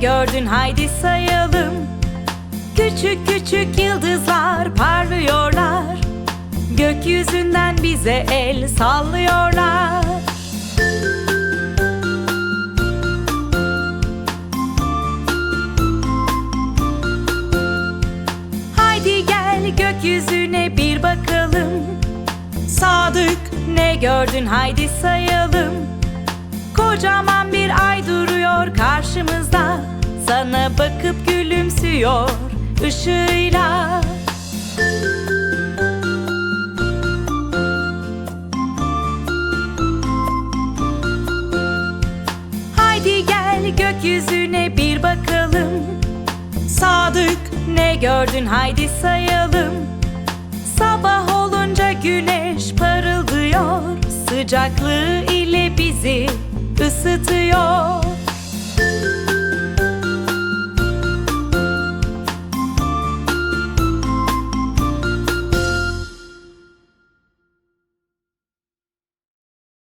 gördün? Haydi sayalım. Küçük küçük yıldızlar parlıyorlar. Gökyüzünden bize el sallıyorlar. Haydi gel gökyüzüne bir bakalım. Sadık ne gördün? Haydi sayalım. Kocaman bir ay karşımızda. Sana bakıp gülümsüyor ışığıyla. Haydi gel gökyüzüne bir bakalım. Sadık ne gördün? Haydi sayalım. Sabah olunca güneş parıldıyor. Sıcaklığı ile bizi